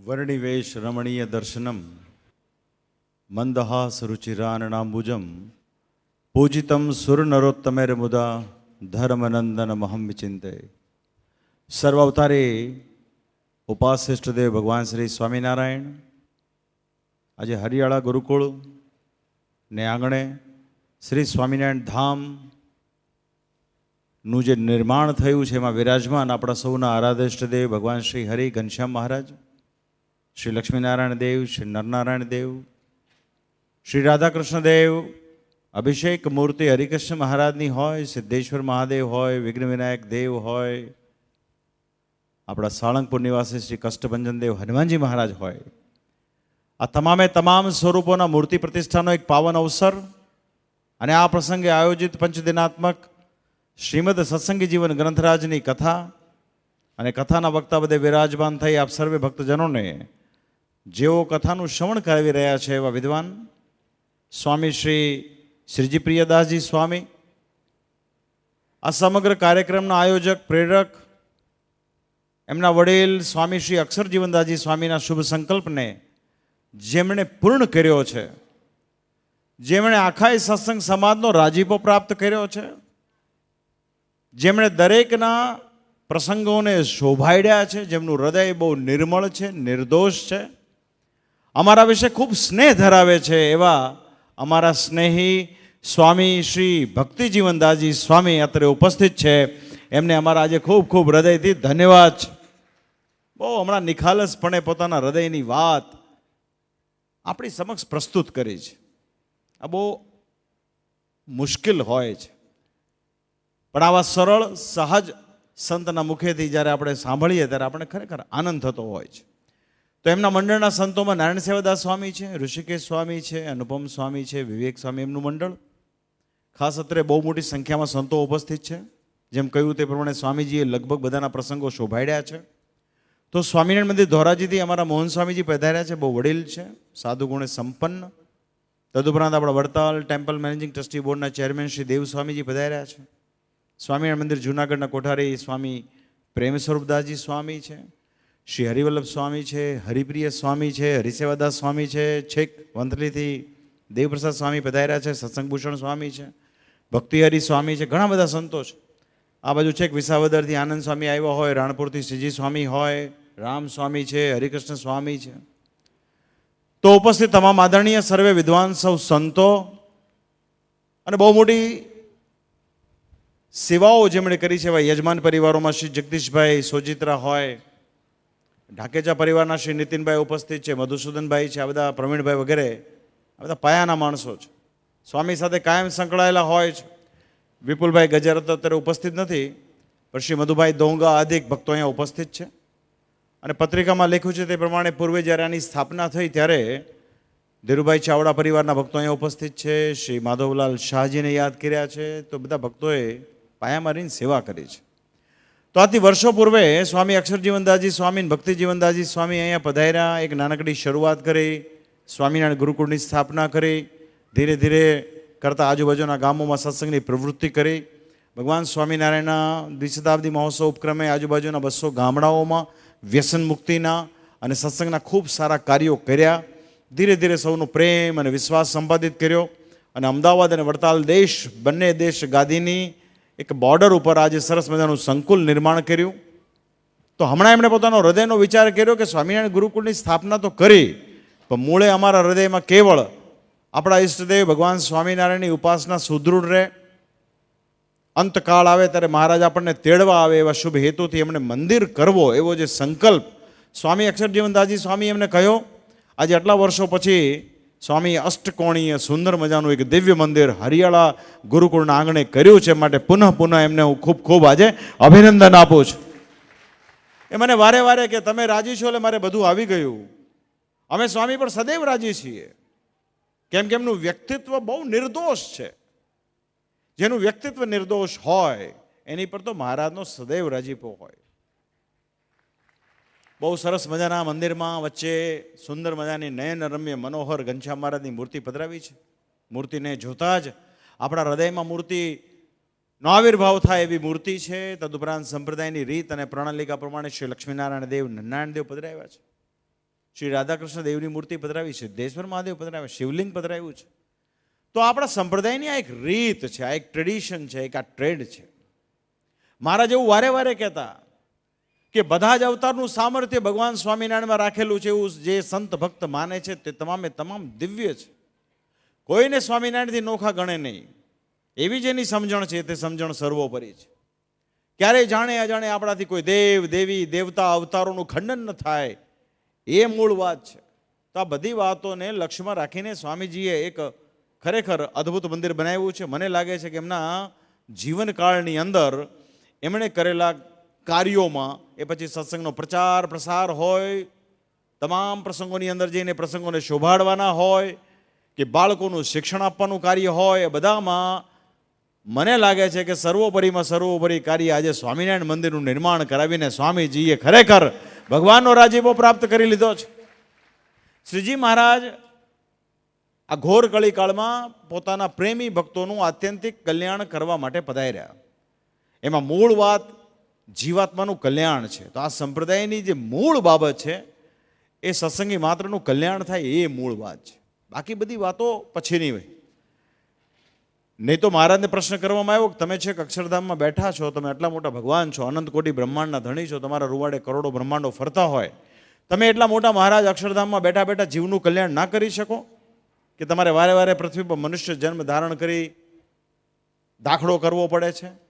વર્ણિવેશ રમણીય દર્શનમ મંદહાસ રુચિરાનનાંબુજમ પૂજિતમ સુરનરોત્તમેર મુદા ધર્મનંદન મહમ વિચિંતે સર્વ અવતારી ઉપાસિષ્ટદેવ ભગવાન શ્રી સ્વામિનારાયણ આજે હરિયાળા ગુરુકુળ ને આંગણે શ્રી સ્વામિનારાયણ ધામનું જે નિર્માણ થયું છે એમાં વિરાજમાન આપણા સૌના આરાધ્ય દેવ ભગવાન શ્રી હરિ ઘનશ્યામ મહારાજ શ્રી લક્ષ્મીનારાયણ દેવ, શ્રી નરનારાયણ દેવ, શ્રી રાધાકૃષ્ણ દેવ, અભિષેક મૂર્તિ હરિકૃષ્ણ મહારાજની હોય, સિદ્ધેશ્વર મહાદેવ હોય વિઘ્ન વિનાયક દેવ હોય, આપણા સાળંગપુર નિવાસી શ્રી કષ્ટભંજન દેવ હનુમાનજી મહારાજ હોય. આ તમામે તમામ સ્વરૂપોના મૂર્તિ પ્રતિષ્ઠાનો એક પાવન અવસર અને આ પ્રસંગે આયોજિત પંચદિનાત્મક શ્રીમદ સત્સંગી જીવન ગ્રંથરાજની કથા અને કથાના વક્તા બધે વિરાજમાન થઈ આપ સર્વે ભક્તજનોને જેઓ કથાનું શ્રવણ કરાવી રહ્યા છે એવા વિદ્વાન, સ્વામી શ્રી શ્રીજી પ્રિયદાસજી સ્વામી, આ સમગ્ર કાર્યક્રમના આયોજક, પ્રેરક, એમના વડીલ સ્વામી શ્રી અક્ષર જીવનદાસજી સ્વામીના શુભ સંકલ્પને જેમણે પૂર્ણ કર્યો છે, જેમણે આખા એ સત્સંગ સમાજનો રાજીપો પ્રાપ્ત કર્યો છે, જેમણે દરેકના પ્રસંગોને શોભાડ્યા છે, જેમનું હૃદય બહુ નિર્મળ છે, નિર્દોષ છે અમારા વિશે ખૂબ સ્નેહ ધરાવે છે એવા અમારા સ્નેહી સ્વામી શ્રી ભક્તિજીવનદાસજી સ્વામી અત્રે ઉપસ્થિત છે. એમને અમારા આજે ખૂબ ખૂબ હૃદયથી ધન્યવાદ બહુ હમણાં નિખાલસપણે પોતાના હૃદયની વાત આપણી સમક્ષ પ્રસ્તુત કરી છે. આ બહુ મુશ્કેલ હોય છે. પણ આવા સરળ, સહજ સંતના મુખેથી જ્યારે આપણે સાંભળીએ ત્યારે આપણે ખરેખર આનંદ થતો હોય છે. તો એમના મંડળના સંતોમાં નારાયણ સેવાદાસ સ્વામી છે, ઋષિકેશ સ્વામી છે, અનુપમ સ્વામી છે, વિવેક સ્વામી એમનું મંડળ. ખાસ અત્રે બહુ મોટી સંખ્યામાં સંતો ઉપસ્થિત છે. જેમ કહ્યું તે પ્રમાણે સ્વામીજીએ લગભગ બધાના પ્રસંગો શોભાડ્યા છે. તો સ્વામિનારાયણ મંદિર ધોરાજીથી અમારા મોહન સ્વામીજી પધાર્યા છે, બહુ વડીલ છે, સાધુ ગુણે સંપન્ન. તદુપરાંત આપણા વડતાલ ટેમ્પલ મેનેજિંગ ટ્રસ્ટી બોર્ડના ચેરમેન શ્રી દેવ સ્વામીજી પધાર્યા છે. સ્વામિનારાયણ મંદિર જૂનાગઢના કોઠારી સ્વામી પ્રેમ સ્વરૂપદાસજી સ્વામી છે. શ્રી હરિવલ્લભ સ્વામી છે, હરિપ્રિય સ્વામી છે, હરિસેવાદાસ સ્વામી છે, છેક વંથલીથી દેવપ્રસાદ સ્વામી પધાર્યા છે સત્સંગભૂષણ સ્વામી છે, ભક્તિહરિ સ્વામી છે, ઘણા બધા સંતો છે. આ બાજુ છેક વિસાવદરથી આનંદ સ્વામી આવ્યા હોય, રાણપુરથી શ્રીજી સ્વામી હોય, રામ સ્વામી છે, હરિકૃષ્ણ સ્વામી છે. તો ઉપસ્થિત તમામ આદરણીય સર્વે વિદ્વાન સૌ સંતો અને બહુ મોટી સેવાઓ જેમણે કરી છે એવા યજમાન પરિવારોમાં શ્રી જગદીશભાઈ સોજિત્રા હોય ઢાકેચા પરિવારના શ્રી નીતિનભાઈ ઉપસ્થિત છે, મધુસૂદનભાઈ છે, આ બધા પ્રવીણભાઈ વગેરે, આ બધા પાયાના માણસો છે. સ્વામી સાથે કાયમ સંકળાયેલા હોય છે. વિપુલભાઈ ગજર તો અત્યારે ઉપસ્થિત નથી, પણ શ્રી મધુભાઈ દોંગા અધિક ભક્તો અહીંયા ઉપસ્થિત છે. અને પત્રિકામાં લખ્યું છે તે પ્રમાણે પૂર્વે જ્યારે આની સ્થાપના થઈ ત્યારે ધીરુભાઈ ચાવડા પરિવારના ભક્તો અહીંયા ઉપસ્થિત છે, શ્રી માધવલાલ શાહજીને યાદ કર્યા છે, તો બધા ભક્તોએ પાયા મારીને સેવા કરી છે. તો આથી વર્ષો પૂર્વે સ્વામી અક્ષરજીવનદાસજી, સ્વામી ભક્તિજીવનદાસજી, સ્વામી અહીંયા પધાર્યા, એક નાનકડી શરૂઆત કરી, સ્વામિનારાયણ ગુરુકુળની સ્થાપના કરી, ધીરે ધીરે કરતા આજુબાજુના ગામોમાં સત્સંગની પ્રવૃત્તિ કરી. ભગવાન સ્વામિનારાયણના દ્વિશતાબ્દી મહોત્સવ ઉપક્રમે આજુબાજુના બસો ગામડાઓમાં વ્યસન મુક્તિના અને સત્સંગના ખૂબ સારા કાર્યો કર્યા. ધીરે ધીરે સૌનો પ્રેમ અને વિશ્વાસ સંપાદિત કર્યો અને અમદાવાદ અને વડતાલ દેશ, બંને દેશ ગાદીની એક બોર્ડર ઉપર આજે સરસ મજાનું સંકુલ નિર્માણ કર્યું. તો હમણાં એમણે પોતાનો હૃદયનો વિચાર કર્યો કે સ્વામિનારાયણ ગુરુકુળની સ્થાપના તો કરી, પણ મૂળે અમારા હૃદયમાં કેવળ આપણા ઈષ્ટદેવ ભગવાન સ્વામિનારાયણની ઉપાસના સુદૃઢ રહે. અંતકાળ આવે ત્યારે મહારાજ આપણને તેડવા આવે એવા શુભ હેતુથી એમણે મંદિર કરવો, એવો જે સંકલ્પ સ્વામી અક્ષરજીવનદાસજી સ્વામી એમને કહ્યો. આજે આટલા વર્ષો પછી સ્વામી અષ્ટકોણીય સુંદર મજાનું એક દિવ્ય મંદિર હરિયાળા ગુરુકુળના આંગણે કર્યું છે માટે પુનઃ પુનઃ એમને હું ખૂબ ખૂબ આજે અભિનંદન આપું છું. એ મને વારે વારે કે તમે રાજી છો એટલે મારે બધું આવી ગયું. અમે સ્વામી પણ સદૈવ રાજી છીએ. કેમ કે એમનું વ્યક્તિત્વ બહુ નિર્દોષ છે. જેનું વ્યક્તિત્વ નિર્દોષ હોય, એની પર તો મહારાજનો સદૈવ રાજીપો હોય. બહુ સરસ મજાના મંદિરમાં વચ્ચે સુંદર મજાની નયન રમ્ય મનોહર ઘનશ્યામ મહારાજની મૂર્તિ પધરાવી છે. મૂર્તિને જોતા જ આપણા હૃદયમાં મૂર્તિ નો આવિર્ભાવ થાય એવી મૂર્તિ છે. તદુપરાંત સંપ્રદાયની રીત અને પ્રણાલિકા પ્રમાણે શ્રી લક્ષ્મીનારાયણ દેવ, નારાયણ દેવ પધરાવ્યા છે. શ્રી રાધાકૃષ્ણ દેવની મૂર્તિ પધરાવી છે. દેશ્વર મહાદેવ પધરાવ્યા, શિવલિંગ પધરાવ્યું છે. તો આપણા સંપ્રદાયની આ એક રીત છે, આ એક ટ્રેડિશન છે, એક આ ટ્રેડ છે. મહારાજ એવું વારે વારે કહેતા કે બધા જ અવતારનું સામર્થ્ય ભગવાન સ્વામિનારાયણમાં રાખેલું છે એવું જે સંત ભક્ત માને છે તે તમામે તમામ દિવ્ય છે. કોઈને સ્વામિનારાયણથી નોખા ગણે નહીં. એવી જેની સમજણ છે તે સમજણ સર્વોપરી છે. ક્યારેય જાણે અજાણે આપણાથી કોઈ દેવ, દેવી, દેવતા અવતારોનું ખંડન ન થાય. એ મૂળ વાત છે. તો આ બધી વાતોને લક્ષ્યમાં રાખીને સ્વામીજીએ એક ખરેખર અદ્ભુત મંદિર બનાવ્યું છે. મને લાગે છે કે એમના જીવનકાળની અંદર એમણે કરેલા કાર્યોમાં એ પછી સત્સંગનો પ્રચાર, પ્રસાર હોય, તમામ પ્રસંગોની અંદર જઈને પ્રસંગોને શોભાડવાના હોય, કે બાળકોનું શિક્ષણ આપવાનું કાર્ય હોય બધામાં મને લાગે છે કે સર્વોપરીમાં સર્વોપરી કાર્ય આજે સ્વામિનારાયણ મંદિરનું નિર્માણ કરાવીને સ્વામીજીએ ખરેખર ભગવાનનો રાજીપો પ્રાપ્ત કરી લીધો છે. શ્રીજી મહારાજ આ ઘોર કળીકાળમાં પોતાના પ્રેમી ભક્તોનું આત્યંતિક કલ્યાણ કરવા માટે પધાર્યા. એમાં મૂળ વાત જીવાત્માનું કલ્યાણ છે. તો આ સંપ્રદાયની જે મૂળ બાબત છે, એ સત્સંગી માત્રનું કલ્યાણ થાય એ મૂળ વાત છે. બાકી બધી વાતો પછીની હોય નહીં તો મહારાજને પ્રશ્ન કરવામાં આવ્યો કે તમે છેક અક્ષરધામમાં બેઠા છો, તમે આટલા મોટા ભગવાન છો, અનંત કોટી બ્રહ્માંડના ધણી છો, તમારા રૂવાડે કરોડો બ્રહ્માંડો ફરતા હોય. તમે એટલા મોટા મહારાજ અક્ષરધામમાં બેઠા બેઠા જીવનું કલ્યાણ ના કરી શકો? કે તમારે વારે વારે પૃથ્વી પર મનુષ્ય જન્મ ધારણ કરી દાખલો કરવો પડે છે?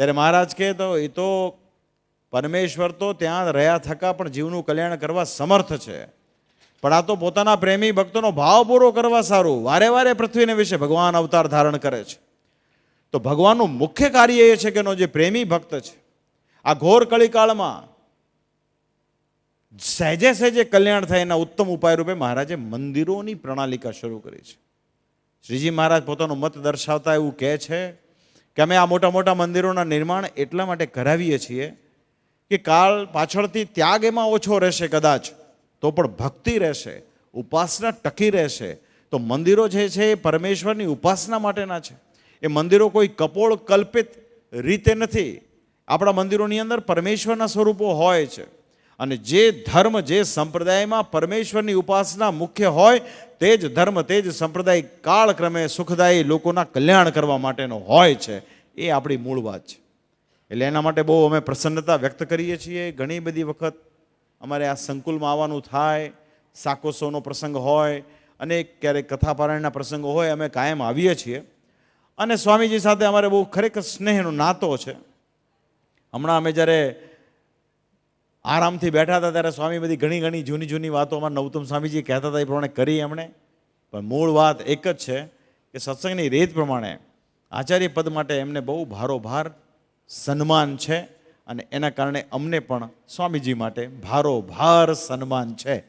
ત્યારે મહારાજ કહે તો, એ તો પરમેશ્વર તો ત્યાં રહ્યા થકા પણ જીવનું કલ્યાણ કરવા સમર્થ છે. પણ આ તો પોતાના પ્રેમી ભક્તોનો ભાવ પૂરો કરવા સારું. વારે વારે પૃથ્વીને વિશે ભગવાન અવતાર ધારણ કરે છે. તો ભગવાનનું મુખ્ય કાર્ય એ છે કે એનો જે પ્રેમી ભક્ત છે, આ ઘોર કળીકાળમાં સહેજે સહેજે કલ્યાણ થાય એના ઉત્તમ ઉપાય રૂપે મહારાજે મંદિરોની પ્રણાલિકા શરૂ કરી છે. શ્રીજી મહારાજ પોતાનો મત દર્શાવતા એવું કહે છે કે અમે આ મોટા મોટા મંદિરોના નિર્માણ એટલા માટે કરાવીએ છીએ કે કાળ પાછળથી ત્યાગ એમાં ઓછો રહેશે કદાચ, તો પણ ભક્તિ રહેશે, ઉપાસના ટકી રહેશે. તો મંદિરો જે છે એ પરમેશ્વરની ઉપાસના માટેના છે. એ મંદિરો કોઈ કપોળ કલ્પિત રીતે નથી. આપણા મંદિરોની અંદર પરમેશ્વરના સ્વરૂપો હોય છે. અને જે ધર્મ, જે સંપ્રદાયમાં પરમેશ્વરની ઉપાસના મુખ્ય હોય, તે જ ધર્મ, તે જ સંપ્રદાય કાળક્રમે સુખદાયી લોકોના કલ્યાણ કરવા માટેનો હોય છે. એ આપણી મૂળ વાત છે. એટલે એના માટે બહુ અમે પ્રસન્નતા વ્યક્ત કરીએ છીએ. ઘણી બધી વખત અમારે આ સંકુલમાં આવવાનું થાય, સાકોસોનો પ્રસંગ હોય, અને ક્યારેક કથાપારાયણના પ્રસંગો હોય, અમે કાયમ આવીએ છીએ. અને સ્વામીજી સાથે અમારે બહુ ખરેખર સ્નેહનો નાતો છે. હમણાં અમે જ્યારે આરામથી બેઠા હતા ત્યારે સ્વામી બધી ઘણી ઘણી જૂની જૂની વાતો અમારા નવતમ સ્વામીજી કહેતા હતા એ પ્રમાણે કરી એમણે. પણ મૂળ વાત એક જ છે કે સત્સંગની રીત પ્રમાણે આચાર્ય પદ માટે એમને બહુ ભારોભાર સન્માન છે અને એના કારણે અમને પણ સ્વામીજી માટે ભારોભાર સન્માન છે.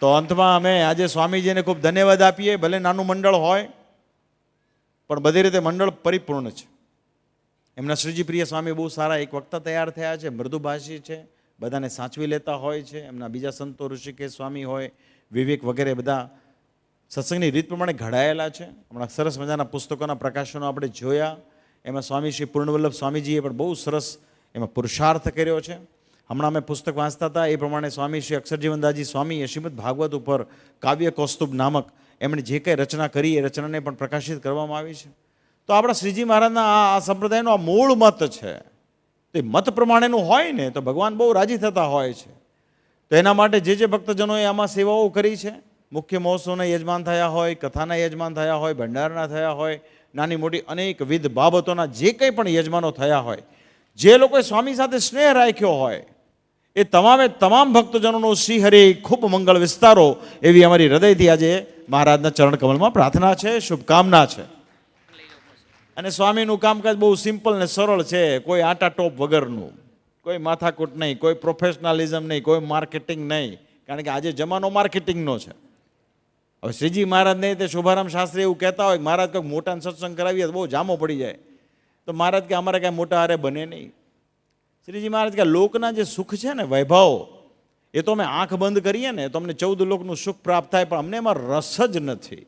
તો અંતમાં અમે આજે સ્વામીજીને ખૂબ ધન્યવાદ આપીએ, ભલે નાનું મંડળ હોય, પણ બધી રીતે મંડળ પરિપૂર્ણ છે. એમના શ્રીજી પ્રિય સ્વામી બહુ સારા એક વક્તા તૈયાર થયા છે, મૃદુભાષી છે બધાને સાચવી લેતા હોય છે, એમના બીજા સંતો ઋષિકેશ સ્વામી હોય, વિવેક વગેરે બધા સત્સંગની રીત પ્રમાણે ઘડાયેલા છે. હમણાં સરસ મજાના પુસ્તકોના પ્રકાશનો આપણે જોયા. એમાં સ્વામી શ્રી પૂર્ણવલ્લભ સ્વામીજીએ પણ બહુ સરસ એમાં પુરુષાર્થ કર્યો છે. હમણાં અમે પુસ્તક વાંચતા હતા, એ પ્રમાણે સ્વામી શ્રી અક્ષરજીવનદાસજી સ્વામીએ શ્રીમદ ભાગવત ઉપર કાવ્ય કૌસ્તુભ નામક એમણે જે કંઈ રચના કરી, એ રચનાને પણ પ્રકાશિત કરવામાં આવી છે. તો આપણા શ્રીજી મહારાજના આ આ સંપ્રદાયનો આ મૂળ મત છે. તો મત પ્રમાણેનું હોય ને તો ભગવાન બહુ રાજી થતા હોય છે. તો એના માટે જે જે ભક્તજનોએ આમાં સેવાઓ કરી છે, મુખ્ય મહોત્સવના યજમાન થયા હોય, કથાના યજમાન થયા હોય, ભંડારના થયા હોય, નાની મોટી અનેકવિધ બાબતોના જે કંઈ પણ યજમાનો થયા હોય, જે લોકોએ સ્વામી સાથે સ્નેહ રાખ્યો હોય, એ તમામે તમામ ભક્તજનોનો શ્રી હરે ખૂબ મંગળ વિસ્તારો એવી અમારી હૃદયથી આજે મહારાજના ચરણ કમલમાં પ્રાર્થના છે, શુભકામના છે. અને સ્વામીનું કામકાજ બહુ સિમ્પલ ને સરળ છે. કોઈ આટા ટોપ વગરનું, કોઈ માથાકૂટ નહીં, કોઈ પ્રોફેશનલિઝમ નહીં, કોઈ માર્કેટિંગ નહીં. કારણ કે આજે જમાનો માર્કેટિંગનો છે. હવે શ્રીજી મહારાજને તે શોભારામ શાસ્ત્રી એવું કહેતા હોય મહારાજ કંઈક મોટા સત્સંગ કરાવીએ તો બહુ જામો પડી જાય. તો મહારાજ કે અમારે કાંઈ મોટા હારે બને નહીં. શ્રીજી મહારાજ કે લોકના જે સુખ છે ને વૈભવ, એ તો અમે આંખ બંધ કરીએ ને, તો અમને ચૌદ લોકનું સુખ પ્રાપ્ત થાય, પણ અમને એમાં રસ જ નથી.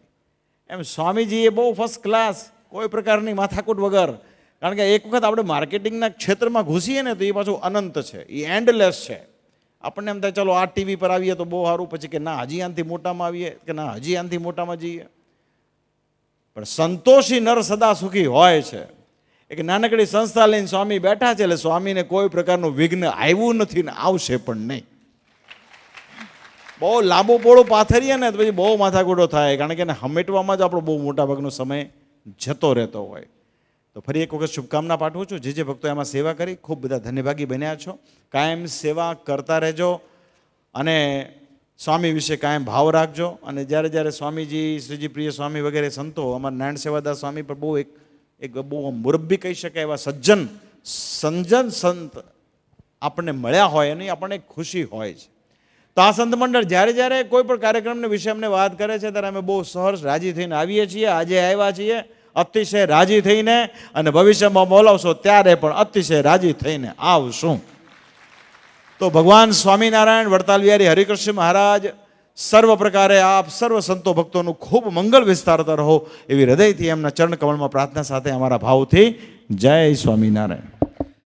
એમ સ્વામીજી એ બહુ ફર્સ્ટ ક્લાસ કોઈ પ્રકારની માથાકૂટ વગર. કારણ કે એક વખત આપણે માર્કેટિંગના ક્ષેત્રમાં ઘૂસીએ ને તો એ પાછું અનંત છે. એ એન્ડલેસ છે. આપણને એમ થાય, ચલો, આ ટીવી પર આવીએ તો બહુ સારું, પછી કે ના, હજી આનથી મોટામાં આવીએ, કે ના, હજી આનથી મોટામાં જઈએ. પણ સંતોષી નર સદા સુખી હોય છે. એક નાનકડી સંસ્થા લઈને સ્વામી બેઠા છે, એટલે સ્વામીને કોઈ પ્રકારનું વિઘ્ન આવ્યું નથી ને આવશે પણ નહીં. બહુ લાંબો પોળો પાથરીએ ને તો પછી બહુ માથાકૂટો થાય. કારણ કે એને હમેટવામાં જ આપણો બહુ મોટા ભાગનો સમય જતો રહેતો હોય. તો ફરી એક વખત શુભકામના પાઠવું છું. જે જે ભક્તો એમાં સેવા કરી, ખૂબ બધા ધન્યભાગી બન્યા છો. કાયમ સેવા કરતા રહેજો અને સ્વામી વિશે કાયમ ભાવ રાખજો. અને જ્યારે જ્યારે સ્વામીજી, શ્રીજી પ્રિય સ્વામી વગેરે સંતો, અમારા નારાયણ સેવાદાસ સ્વામી પર બહુ એક એક બહુ મુરબ્બી કહી શકાય એવા સજ્જન, સંજન સંત આપણને મળ્યા હોય એની આપણને ખુશી હોય છે. તો આ સંત મંડળ જ્યારે જ્યારે કોઈ પણ કાર્યક્રમને વિશે અમને વાત કરે છે, ત્યારે અમે બહુ સહર્ષ રાજી થઈને આવીએ છીએ. આજે આવ્યા છીએ. અતિશય રાજી થઈને અને ભવિષ્યમાં બોલાવશો ત્યારે પણ અતિશય રાજી થઈને આવશું. તો ભગવાન સ્વામિનારાયણ વડતાલ વિહારી હરિકૃષ્ણ મહારાજ, સર્વ પ્રકારે આપ સર્વ સંતો ભક્તોનું ખૂબ મંગલ વિસ્તારતા રહો એવી હૃદયથી એમના ચરણ કમળમાં પ્રાર્થના સાથે અમારા ભાવથી જય સ્વામિનારાયણ.